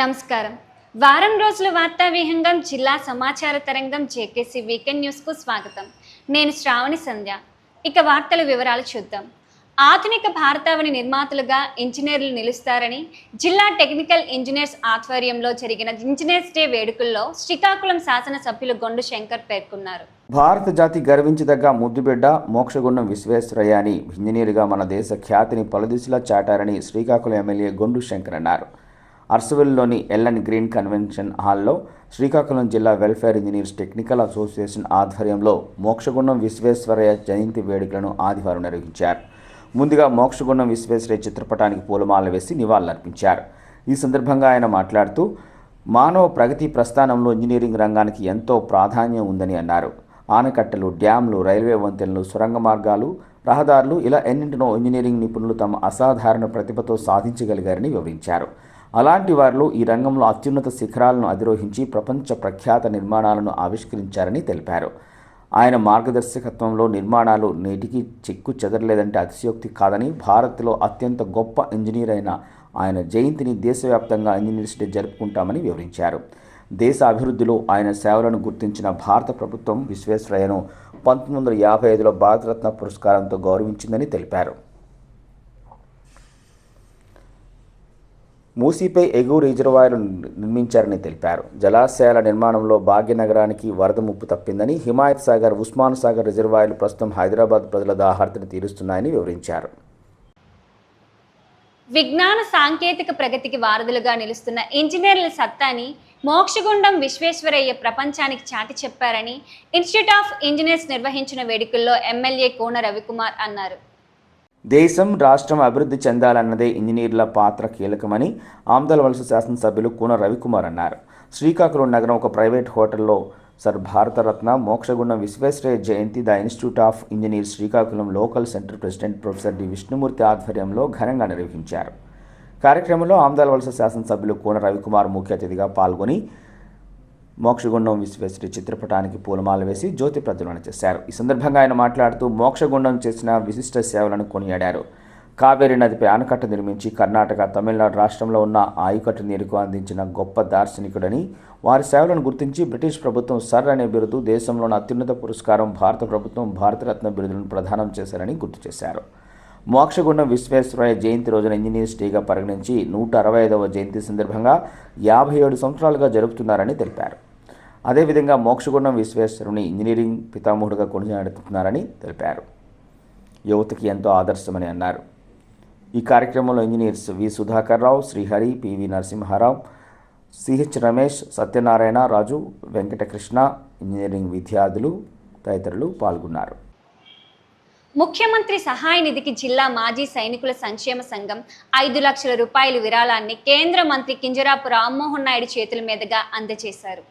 నమస్కారం వారం రోజుల వార్తా విహంగం జిల్లా సమాచార తరంగం జేకేసీ వీకెండ్ న్యూస్కు స్వాగతం నేను శ్రావణి సంధ్య ఇక వార్తల వివరాలు చూద్దాం ఆధునిక భారతావని నిర్మాతలుగా ఇంజనీర్లు నిలుస్తారని జిల్లా టెక్నికల్ ఇంజనీర్స్ ఆధ్వర్యంలో జరిగిన ఇంజనీర్స్ డే వేడుకల్లో శ్రీకాకుళం శాసనసభ్యులు గొండు శంకర్ పేర్కొన్నారు భారత జాతి గర్వించదగ్గ ముద్దుబిడ్డ మోక్షగుండం విశ్వేశ్వరయ్య అని ఇంజనీర్గా మన దేశ ఖ్యాతిని పలుదిశలా చాటారని శ్రీకాకుళం ఎమ్మెల్యే గొండు శంకర్ అన్నారు అర్సవెల్లోని ఎల్ అండ్ గ్రీన్ కన్వెన్షన్ హాల్లో శ్రీకాకుళం జిల్లా వెల్ఫేర్ ఇంజనీర్స్ టెక్నికల్ అసోసియేషన్ ఆధ్వర్యంలో మోక్షగుండం విశ్వేశ్వరయ్య జయంతి వేడుకలను ఆదివారం నిర్వహించారు ముందుగా మోక్షగుండం విశ్వేశ్వరయ్య చిత్రపటానికి పూలమాల వేసి నివాళులర్పించారు ఈ సందర్భంగా ఆయన మాట్లాడుతూ మానవ ప్రగతి ప్రస్థానంలో ఇంజనీరింగ్ రంగానికి ఎంతో ప్రాధాన్యం ఉందని అన్నారు ఆనకట్టలు డ్యాంలు రైల్వే వంతెనలు సొరంగ మార్గాలు రహదారులు ఇలా ఎన్నింటినో ఇంజనీరింగ్ నిపుణులు తమ అసాధారణ ప్రతిభతో సాధించగలిగారని వివరించారు అలాంటి వారిలో ఈ రంగంలో అత్యున్నత శిఖరాలను అధిరోహించి ప్రపంచ ప్రఖ్యాత నిర్మాణాలను ఆవిష్కరించారని తెలిపారు ఆయన మార్గదర్శకత్వంలో నిర్మాణాలు నేటికి చెక్కు చెదరలేదంటే అతిశయోక్తి కాదని భారత్లో అత్యంత గొప్ప ఇంజనీర్ అయిన ఆయన జయంతిని దేశవ్యాప్తంగా ఇంజనీర్స్ డే జరుపుకుంటామని వివరించారు దేశ అభివృద్ధిలో ఆయన సేవలను గుర్తించిన భారత ప్రభుత్వం విశ్వేశ్వరయ్యను పంతొమ్మిది వందల యాభై ఐదులో భారతరత్న పురస్కారంతో గౌరవించిందని తెలిపారు మూసీపై ఎగువ రిజర్వాయర్లు నిర్మించారని తెలిపారు జలాశయాల నిర్మాణంలో భాగ్యనగరానికి వరద ముప్పు తప్పిందని హిమాయత్ సాగర్ ఉస్మాన్ సాగర్ రిజర్వాయర్లు ప్రస్తుతం హైదరాబాద్ ప్రజల దాహార్తిని తీరుస్తున్నాయని వివరించారు విజ్ఞాన సాంకేతిక ప్రగతికి వారధులుగా నిలుస్తున్న ఇంజనీర్ల సత్తాని మోక్షగుండం విశ్వేశ్వరయ్య ప్రపంచానికి చాటి చెప్పారని ఇన్స్టిట్యూట్ ఆఫ్ ఇంజనీర్స్ నిర్వహించిన వేడుకల్లో ఎమ్మెల్యే కోన రవికుమార్ అన్నారు దేశం రాష్ట్రం అభివృద్ధి చెందాలన్నదే ఇంజనీర్ల పాత్ర కీలకమని ఆమ్దల వలస శాసనసభ్యులు కూన రవికుమార్ అన్నారు శ్రీకాకుళం నగరం ఒక ప్రైవేట్ హోటల్లో sir Bharat Ratna Mokshagundam Visvesvaraya Jayanthi the institute of engineer Srikakulam local centre president professor D Vishnumurthy ఆధ్వర్యంలో ఘనంగా నిర్వహించారు కార్యక్రమంలో ఆమ్దాల వలస శాసనసభ్యులు కూన రవికుమార్ ముఖ్య అతిథిగా పాల్గొని మోక్షగుండం విశ్వేశ్వరి చిత్రపటానికి పూలమాల వేసి జ్యోతి ప్రజ్వలన చేశారు ఈ సందర్భంగా ఆయన మాట్లాడుతూ మోక్షగుండం చేసిన విశిష్ట సేవలను కొనియాడారు కావేరి నదిపై ఆనకట్ట నిర్మించి కర్ణాటక తమిళనాడు రాష్ట్రంలో ఉన్న ఆయకట్టు నీరుకు అందించిన గొప్ప దార్శనికుడని వారి సేవలను గుర్తించి బ్రిటిష్ ప్రభుత్వం సర్ అనే బిరుదు దేశంలోని అత్యున్నత పురస్కారం భారత ప్రభుత్వం భారతరత్న బిరుదులను ప్రదానం చేశారని గుర్తు చేశారు మోక్షగుండం విశ్వేశ్వరయ్య జయంతి రోజున ఇంజనీర్స్ డేగా పరిగణించి నూట అరవై ఐదవ జయంతి సందర్భంగా యాభై ఏడు సంవత్సరాలుగా జరుపుతున్నారని తెలిపారు అదేవిధంగా మోక్షగుండం విశ్వేశ్వరుని ఇంజనీరింగ్ పితామహుడుగా కొనసాడుతున్నారని తెలిపారు యువతకి ఎంతో ఆదర్శమని అన్నారు ఈ కార్యక్రమంలో engineers V Sudhakar Rao Srihari PV Narasimha Rao CH Ramesh Satyanarayana Raju Venkatakrishna engineering విద్యార్థులు తదితరులు పాల్గొన్నారు ముఖ్యమంత్రి సహాయ నిధికి జిల్లా మాజీ సైనికుల సంక్షేమ సంఘం ఐదు లక్షల రూపాయల విరాళాన్ని కేంద్ర మంత్రి కింజరాపు రామ్మోహన్ నాయుడు చేతుల మీదుగా అందజేశారు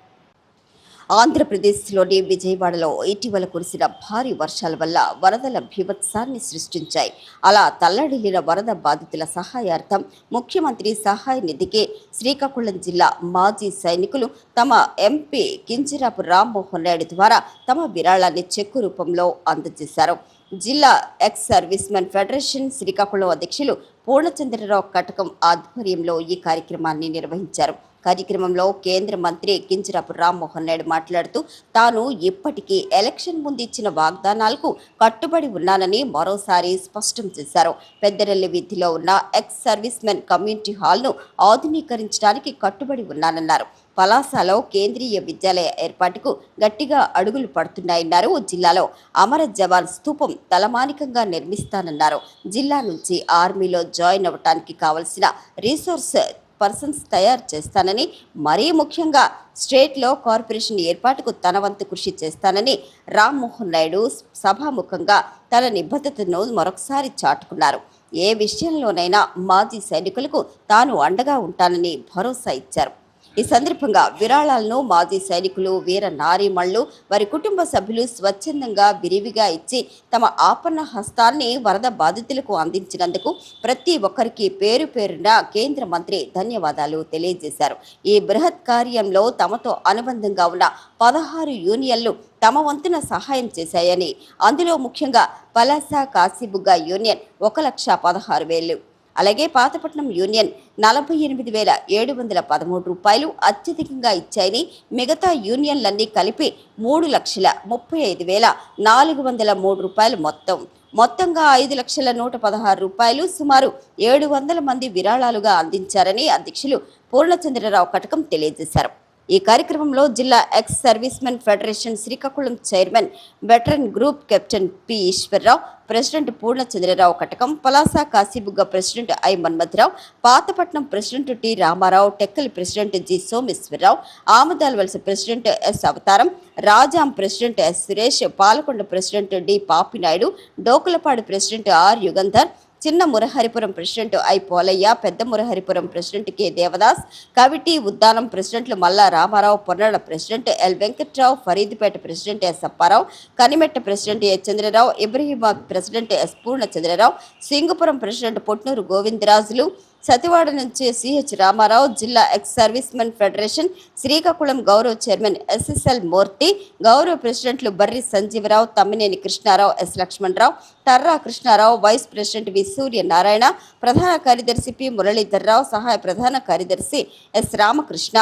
ఆంధ్రప్రదేశ్లోని విజయవాడలో ఇటీవల కురిసిన భారీ వర్షాల వల్ల వరదల భీభత్సాన్ని సృష్టించాయి అలా తల్లడిల్లిన వరద బాధితుల సహాయార్థం ముఖ్యమంత్రి సహాయ నిధికి శ్రీకాకుళం జిల్లా మాజీ సైనికులు తమ ఎంపీ కింజరాపు రామ్మోహన్ నాయుడు ద్వారా తమ విరాళాన్ని చెక్కు రూపంలో అందజేశారు జిల్లా ఎక్స్ సర్వీస్మెన్ ఫెడరేషన్ శ్రీకాకుళం అధ్యక్షులు పూర్ణచంద్రరావు కటకం ఆధ్వర్యంలో ఈ కార్యక్రమాన్ని నిర్వహించారు కార్యక్రమంలో కేంద్ర మంత్రి కింజరాపు రామ్మోహన్ నాయుడు మాట్లాడుతూ తాను ఇప్పటికీ ఎలక్షన్ ముందు ఇచ్చిన వాగ్దానాలకు కట్టుబడి ఉన్నానని మరోసారి స్పష్టం చేశారు పెద్దరెల్లి వీధిలో ఉన్న ఎక్స్ సర్వీస్మెన్ కమ్యూనిటీ హాల్ను ఆధునీకరించడానికి కట్టుబడి ఉన్నానన్నారు పలాసలో కేంద్రీయ విద్యాలయ ఏర్పాటుకు గట్టిగా అడుగులు పడుతున్నాయన్నారు జిల్లాలో అమర జవాన్ స్థూపం తలమానికంగా నిర్మిస్తానన్నారు జిల్లా నుంచి ఆర్మీలో జాయిన్ అవ్వటానికి కావలసిన రీసోర్స్ పర్సన్స్ తయారు చేస్తానని మరీ ముఖ్యంగా స్టేట్లో కార్పొరేషన్ ఏర్పాటుకు తన వంతు కృషి చేస్తానని రామ్మోహన్ నాయుడు సభాముఖంగా తన నిబద్ధతను మరొకసారి చాటుకున్నారు ఏ విషయంలోనైనా మాజీ సైనికులకు తాను అండగా ఉంటానని భరోసా ఇచ్చారు ఈ సందర్భంగా విరాళాలను మాజీ సైనికులు వీర నారీమణులు వారి కుటుంబ సభ్యులు స్వచ్ఛందంగా విరివిగా ఇచ్చి తమ ఆపన్న హస్తాన్ని వరద బాధితులకు అందించినందుకు ప్రతి ఒక్కరికి పేరు పేరున కేంద్ర మంత్రి ధన్యవాదాలు తెలియజేశారు ఈ బృహత్ కార్యంలో తమతో అనుబంధంగా ఉన్న పదహారు యూనియన్లు తమ వంతున సహాయం చేశాయని అందులో ముఖ్యంగా పలాస కాశీబుగ్గ యూనియన్ ఒక లక్ష పదహారు వేలు అలాగే పాతపట్నం యూనియన్ నలభై ఎనిమిది వేల ఏడు వందల పదమూడు రూపాయలు అత్యధికంగా ఇచ్చాయని మిగతా యూనియన్లన్నీ కలిపి మూడు లక్షల ముప్పై ఐదు వేల నాలుగు వందల మూడు రూపాయలు మొత్తం మొత్తంగా ఐదు లక్షల నూట పదహారు రూపాయలు సుమారు ఏడు వందల మంది విరాళాలుగా అందించారని అధ్యక్షులు పూర్ణచంద్రరావు కటకం తెలియజేశారు ఈ కార్యక్రమంలో జిల్లా ex servicemen federation Srikakulam chairman veteran group captain P Eswara Rao president Purnachandra Rao Katakam Palasa Kasibugga president I Manmadha Rao Pathapatnam president T Rama Rao Tekkali president G Someswara Rao Amadalavalasa president S Avataram Rajam president S Suresh Palakonda president D Papinaidu Dokulapadu president R Yugandhar Chinna Muraharipuram president I Polaiah Pedda Muraharipuram president K Devadas Kaviti Uddanam ప్రెసిడెంట్లు Malla Rama Rao Ponnala president L Venkat Rao Faridpeta president S Appa Rao Kanimetta president S Chandra Rao Ibrahimabad president S Purnachandra Rao Singapuram president Potnuru Govindarajulu Sathivada నుంచి CH Ramarao జిల్లా ex servicemen federation Srikakulam గౌరవ chairman SSL మూర్తి గౌరవ ప్రెసిడెంట్లు Barri Sanjeeva Rao Tammineni Krishna Rao S Lakshmana Rao Tarra Krishna Rao vice president V Suryanarayana ప్రధాన కార్యదర్శి P Muralidhar Rao సహాయ ప్రధాన కార్యదర్శి ఎస్ రామకృష్ణ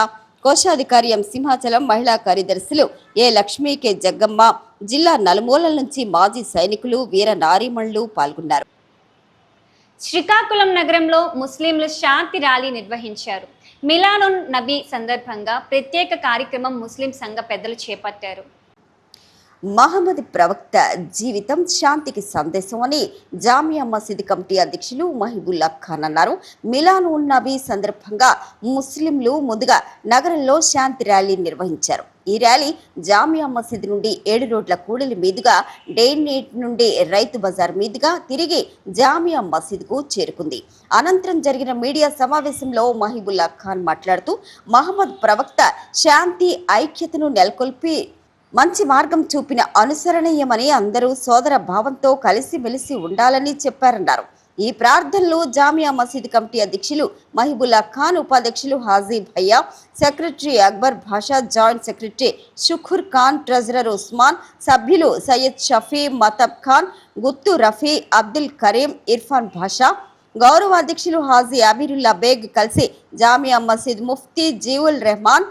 కోశాధికారి ఎం సింహాచలం మహిళా కార్యదర్శులు ఏ లక్ష్మీకే కె జగ్గమ్మ జిల్లా నలుమూలల నుంచి మాజీ సైనికులు వీర నారీమణులు పాల్గొన్నారు శ్రీకాకుళం నగరంలో ముస్లింలు శాంతి ర్యాలీ నిర్వహించారు మిలానున్ నబీ సందర్భంగా ప్రత్యేక కార్యక్రమం ముస్లిం సంఘ పెద్దలు చేపట్టారు మహమ్మద్ ప్రవక్త జీవితం శాంతికి సందేశం అని జామియా మసీద్ కమిటీ అధ్యక్షులు మహిబుల్లా ఖాన్ అన్నారు మిలాన్ ఉన్న నబీ సందర్భంగా ముస్లింలు ముందుగా నగరంలో శాంతి ర్యాలీ నిర్వహించారు ఈ ర్యాలీ జామియా మసీద్ నుండి ఏడు రోడ్ల కూడలి మీదుగా డేనేట్ నుండి రైతు బజార్ మీదుగా తిరిగి జామియా మసీద్కు చేరుకుంది అనంతరం జరిగిన మీడియా సమావేశంలో మహిబుల్లా ఖాన్ మాట్లాడుతూ మహమ్మద్ ప్రవక్త శాంతి ఐక్యతను నెలకొల్పి మంచి మార్గం చూపిన అనుసరణీయమని అందరూ సోదర భావంతో కలిసిమెలిసి ఉండాలని చెప్పారన్నారు ఈ ప్రార్థనలో జామియా మసీద్ కమిటీ అధ్యక్షులు మహిబుల్లా ఖాన్ ఉపాధ్యక్షులు హాజీ భయ్యా secretary Akbar Basha joint secretary Shukur Khan treasurer Usman సభ్యులు సయ్యద్ షఫీ మతబ్ ఖాన్ గుత్తు రఫీ అబ్దుల్ కరీం ఇర్ఫాన్ భాషా గౌరవాధ్యక్షులు హాజీ అమీరుల్లా బేగ్ కలిసి జామియా మసీద్ ముఫ్తీ జీవుల్ రెహమాన్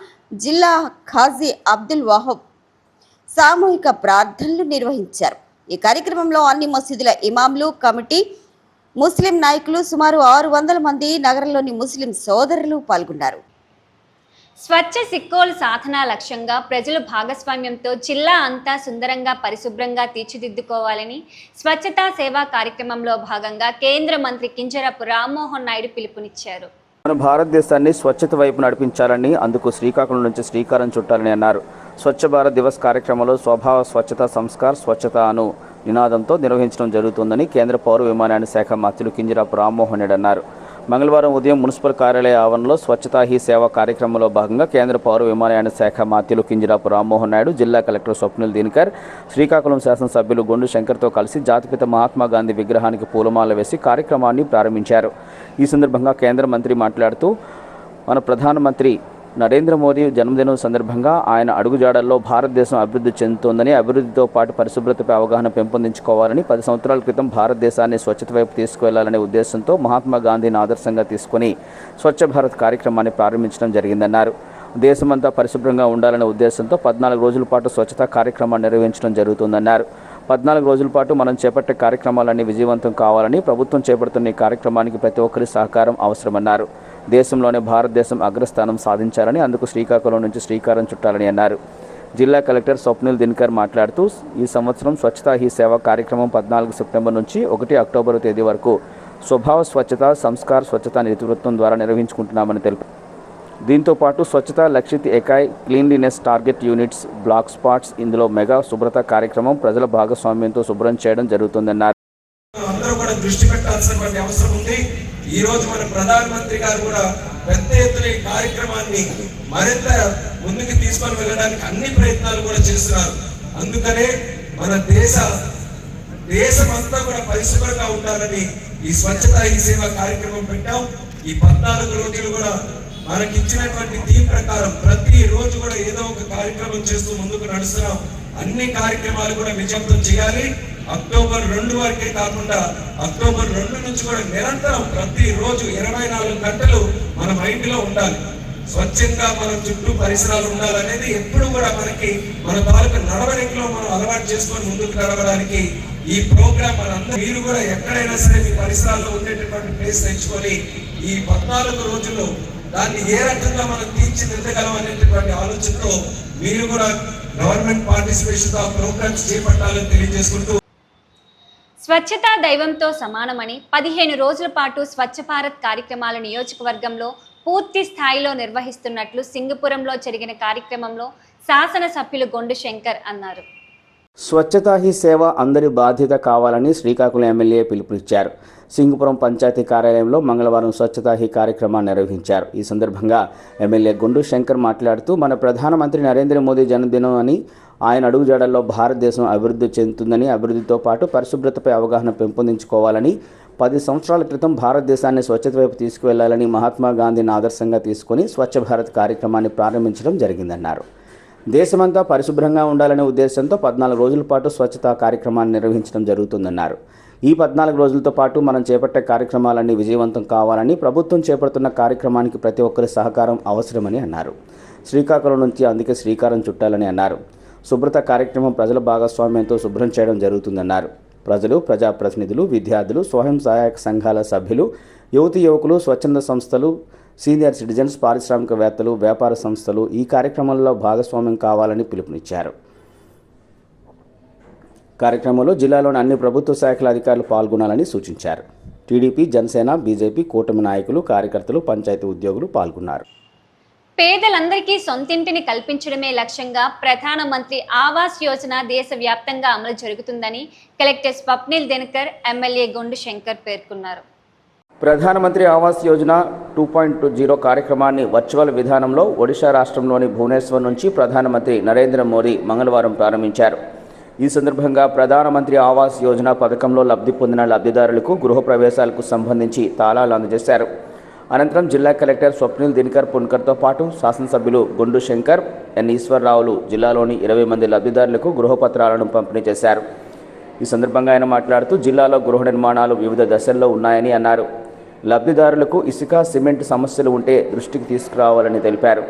జిల్లా ఖాజీ అబ్దుల్ వాహబ్ సామూహిక ప్రార్థనలు నిర్వహించారు ఈ కార్యక్రమంలో అన్ని మసీదుల ఇమాంలు కమిటీ ముస్లిం నాయకులు సుమారు ఆరు వందల మంది నగరంలోని ముస్లిం సోదరులు పాల్గొన్నారు స్వచ్ఛ సిక్కోలు సాధన లక్ష్యంగా ప్రజలు భాగస్వామ్యంతో జిల్లా అంతా సుందరంగా పరిశుభ్రంగా తీర్చిదిద్దుకోవాలని స్వచ్ఛతా సేవా కార్యక్రమంలో భాగంగా కేంద్ర మంత్రి కింజరాపు రామ్మోహన్ నాయుడు పిలుపునిచ్చారు మన భారతదేశాన్ని స్వచ్ఛత వైపు నడిపించాలని అందుకు శ్రీకాకుళం నుంచి శ్రీకారం చుట్టాలని అన్నారు స్వచ్ఛ భారత్ దివస్ కార్యక్రమంలో స్వభావ స్వచ్ఛత సంస్కార్ స్వచ్ఛత అను నినాదంతో నిర్వహించడం జరుగుతుందని కేంద్ర పౌర విమానయాన శాఖ మంత్రులు కింజరాపు రామ్మోహన్ రెడ్డి అన్నారు మంగళవారం ఉదయం మున్సిపల్ కార్యాలయ ఆవరణలో స్వచ్ఛతా హీ సేవ కార్యక్రమంలో భాగంగా కేంద్ర పౌర విమానయాన శాఖ మాత్యులు కింజరాపు రామ్మోహన్ నాయుడు జిల్లా కలెక్టర్ స్వప్నిల్ దినకర్ శ్రీకాకుళం శాసనసభ్యులు గొండు శంకర్తో కలిసి జాతిపిత మహాత్మా గాంధీ విగ్రహానికి పూలమాల వేసి కార్యక్రమాన్ని ప్రారంభించారు ఈ సందర్భంగా కేంద్ర మంత్రి మాట్లాడుతూ మన ప్రధానమంత్రి నరేంద్ర మోదీ జన్మదినం సందర్భంగా ఆయన అడుగుజాడల్లో భారతదేశం అభివృద్ధి చెందుతోందని అభివృద్ధితో పాటు పరిశుభ్రతపై అవగాహన పెంపొందించుకోవాలని పది సంవత్సరాల క్రితం భారతదేశాన్ని స్వచ్ఛత వైపు తీసుకువెళ్లాలనే ఉద్దేశంతో మహాత్మా గాంధీని ఆదర్శంగా తీసుకుని స్వచ్ఛ భారత్ కార్యక్రమాన్ని ప్రారంభించడం జరిగిందన్నారు దేశమంతా పరిశుభ్రంగా ఉండాలనే ఉద్దేశంతో పద్నాలుగు రోజుల పాటు స్వచ్ఛతా కార్యక్రమాన్ని నిర్వహించడం జరుగుతుందన్నారు పద్నాలుగు రోజుల పాటు మనం చేపట్టే కార్యక్రమాలన్నీ విజయవంతం కావాలని ప్రభుత్వం చేపడుతున్న ఈ కార్యక్రమానికి ప్రతి ఒక్కరి సహకారం అవసరమన్నారు దేశంలోనే భారతదేశం అగ్రస్థానం సాధించాలని అందుకు శ్రీకాకుళం నుంచి శ్రీకారం చుట్టాలని అన్నారు జిల్లా కలెక్టర్ స్వప్నిల్ దినకర్ మాట్లాడుతూ ఈ సంవత్సరం స్వచ్ఛతా హీ సేవ కార్యక్రమం పద్నాలుగు సెప్టెంబర్ నుంచి ఒకటి అక్టోబర్ తేదీ వరకు స్వభావ స్వచ్ఛత సంస్కార్ స్వచ్ఛత నేతృత్వం ద్వారా నిర్వహించుకుంటున్నామని తెలిపారు దీంతో పాటు స్వచ్ఛత Lakshith ఎకాయ్ cleanliness target units black spots ఇందులో మెగా శుభ్రత కార్యక్రమం ప్రజల భాగస్వామ్యంతో శుభ్రం చేయడం జరుగుతుందన్నారు అందరూ కూడా దృష్టి అవసరం ఉంది ఈ రోజు మన ప్రధానమంత్రి గారు కూడా పెద్ద ఎత్తున ఈ కార్యక్రమాన్ని మరింత ముందుకు తీసుకొని వెళ్ళడానికి అన్ని ప్రయత్నాలు కూడా చేస్తున్నారు అందుకనే మన దేశ దేశమంతా కూడా పరిశుభ్రంగా ఉండాలని ఈ స్వచ్ఛత ఈ సేవ కార్యక్రమం పెట్టాం ఈ పద్నాలుగు రోజులు కూడా మనకి ఇచ్చినటువంటి థీమ్ ప్రకారం ప్రతి రోజు కూడా ఏదో ఒక కార్యక్రమం చేస్తూ ముందుకు నడుస్తున్నాం అన్ని కార్యక్రమాలు కూడా విజయంతో చేయాలి అక్టోబర్ రెండు వరకే కాకుండా అక్టోబర్ రెండు నుంచి కూడా నిరంతరం ప్రతిరోజు ఇరవై నాలుగు గంటలు మన లో ఉండాలి స్వచ్ఛంగా మన చుట్టూ పరిసరాలు ఉండాలనేది ఎప్పుడు కూడా మనకి మన తాలూకు నడవడికలో మనం అలవాటు చేసుకొని ముందుకు నడవడానికి ఈ ప్రోగ్రామ్ మనందరూ మీరు కూడా ఎక్కడైనా సరే మీ పరిసరాల్లో ఉండేటటువంటి ప్లేస్ తెచ్చుకొని ఈ పద్నాలుగు రోజుల్లో దాన్ని ఏ రకంగా మనం తీర్చిదిద్దగలం అనేటటువంటి ఆలోచనతో మీరు కూడా గవర్నమెంట్ పార్టిసిపేషన్తో ఆ ప్రోగ్రామ్స్ చేపట్టాలని తెలియజేసుకుంటూ స్వచ్ఛతా దైవంతో సమానమని పదిహేను రోజుల పాటు స్వచ్ఛ భారత్ కార్యక్రమాల నియోజకవర్గంలో పూర్తి స్థాయిలో నిర్వహిస్తున్నట్లు సింగపురంలో జరిగిన కార్యక్రమంలో శాసనసభ్యులు గొండు శంకర్ అన్నారు స్వచ్ఛతా హీ సేవ అందరి బాధ్యత కావాలని శ్రీకాకుళం ఎమ్మెల్యే పిలుపునిచ్చారు సింగపురం పంచాయతీ కార్యాలయంలో మంగళవారం స్వచ్ఛతాహి హీ కార్యక్రమాన్ని నిర్వహించారు ఈ సందర్భంగా ఎమ్మెల్యే గుండు శంకర్ మాట్లాడుతూ మన ప్రధానమంత్రి నరేంద్ర మోదీ జన్మదినం అని ఆయన అడుగుజాడల్లో భారతదేశం అభివృద్ధి చెందుతుందని అభివృద్ధితో పాటు పరిశుభ్రతపై అవగాహన పెంపొందించుకోవాలని పది సంవత్సరాల క్రితం భారతదేశాన్ని స్వచ్ఛత వైపు తీసుకువెళ్లాలని మహాత్మా గాంధీని ఆదర్శంగా తీసుకుని స్వచ్ఛ భారత్ కార్యక్రమాన్ని ప్రారంభించడం జరిగిందన్నారు దేశమంతా పరిశుభ్రంగా ఉండాలనే ఉద్దేశంతో పద్నాలుగు రోజుల పాటు స్వచ్ఛత కార్యక్రమాన్ని నిర్వహించడం జరుగుతుందన్నారు ఈ పద్నాలుగు రోజులతో పాటు మనం చేపట్టే కార్యక్రమాలన్నీ విజయవంతం కావాలని ప్రభుత్వం చేపడుతున్న కార్యక్రమానికి ప్రతి ఒక్కరి సహకారం అవసరమని అన్నారు శ్రీకాకుళం నుంచి అందుకే శ్రీకారం చుట్టాలని అన్నారు శుభ్రత కార్యక్రమం ప్రజల భాగస్వామ్యంతో శుభ్రం చేయడం జరుగుతుందన్నారు ప్రజలు ప్రజాప్రతినిధులు విద్యార్థులు స్వయం సహాయక సంఘాల సభ్యులు యువతి యువకులు స్వచ్ఛంద సంస్థలు సీనియర్ సిటిజన్స్ పారిశ్రామికవేత్తలు వ్యాపార సంస్థలు ఈ కార్యక్రమంలో భాగస్వామ్యం కావాలని పిలుపునిచ్చారు కార్యక్రమంలో జిల్లాలోని అన్ని ప్రభుత్వ శాఖల అధికారులు పాల్గొనాలని సూచించారు టీడీపీ జనసేన బీజేపీ కూటమి నాయకులు కార్యకర్తలు పంచాయతీ ఉద్యోగులు పాల్గొన్నారు పేదలందరికీ సొంతింటిని కల్పించడమే లక్ష్యంగా ప్రధానమంత్రి ఆవాస్ యోజన దేశవ్యాప్తంగా అమలు జరుగుతుందని కలెక్టర్ స్వప్నిల్ దినకర్ ఎమ్మెల్యే గుండు శంకర్ పేర్కొన్నారు Pradhan Mantri Awas Yojana two point zero కార్యక్రమాన్ని వర్చువల్ విధానంలో ఒడిశా రాష్ట్రంలోని భువనేశ్వర్ నుంచి ప్రధానమంత్రి నరేంద్ర మోదీ మంగళవారం ప్రారంభించారు ఈ సందర్భంగా ప్రధానమంత్రి ఆవాస్ యోజన పథకంలో లబ్ధి పొందిన లబ్ధిదారులకు గృహప్రవేశాలకు సంబంధించి తాళాలు అందజేశారు అనంతరం జిల్లా కలెక్టర్ స్వప్నిల్ దినకర్ పున్కర్తో పాటు శాసనసభ్యులు గుండు శంకర్ ఎన్ ఈశ్వరరావులు జిల్లాలోని ఇరవై మంది లబ్ధిదారులకు గృహపత్రాలను పంపిణీ చేశారు ఈ సందర్భంగా ఆయన మాట్లాడుతూ జిల్లాలో గృహ నిర్మాణాలు వివిధ దశల్లో ఉన్నాయని అన్నారు లబ్ధిదారులకు ఇసుక సిమెంట్ సమస్యలు ఉంటే దృష్టికి తీసుకురావాలని తెలిపారు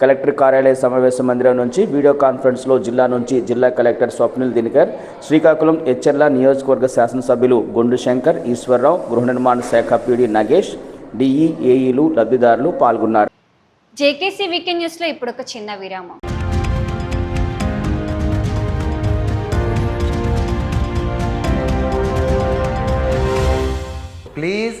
కలెక్టర్ కార్యాలయ సమావేశ మందిరం నుంచి వీడియో కాన్ఫరెన్స్లో జిల్లా నుంచి జిల్లా కలెక్టర్ స్వప్నిల్ దినకర్ శ్రీకాకుళం హెచ్ఎల్ల నియోజకవర్గ శాసనసభ్యులు గొండు శంకర్ ఈశ్వరరావు గృహ నిర్మాణ శాఖ పీడి నగేష్ డిఈఏఈలు లబ్ధిదారులు పాల్గొన్నారు జేకేసీ వీకెండ్ న్యూస్లో ఇప్పుడు ఒక చిన్న విరామం please